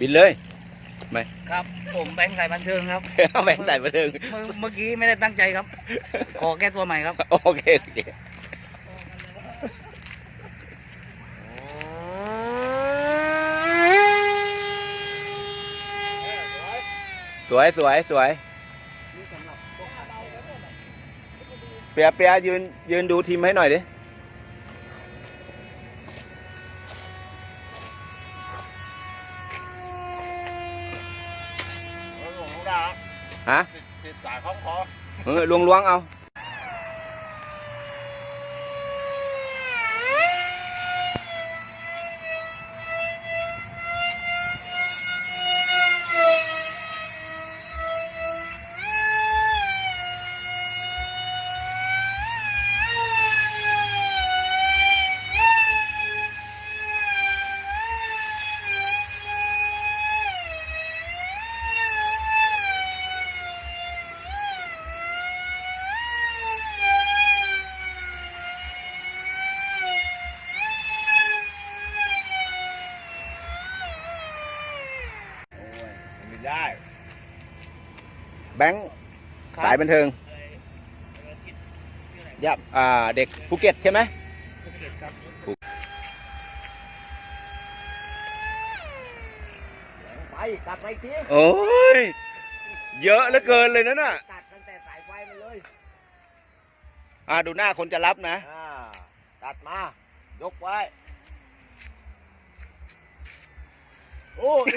บินเลยครับ ผมแบงค์สายบันเทิงครับ เอาแบงค์ใส่มาถึงเมื่อเมื่อกี้ไม่ได้ตั้งใจครับ ขอแก้ตัวใหม่ครับ โอเคโอเคสวยสวยสวยเปียเปียยืนยืนดูทีมให้หน่อยดิ ฮะติดติดสายคล้องคอเออล้วงล้วงเอา ไม่ได้แบงค์สายบันเทิงยับอ่าเด็กภูเก็ตใช่ไหมไปตัดไปทีโอ้ย เยอะเหลือเกินเลยนะน่ะตัดตั้งแต่สายไฟมันเลยอ่าดูหน้าคนจะรับนะ อ่าตัดมายกไว้ โอ้ย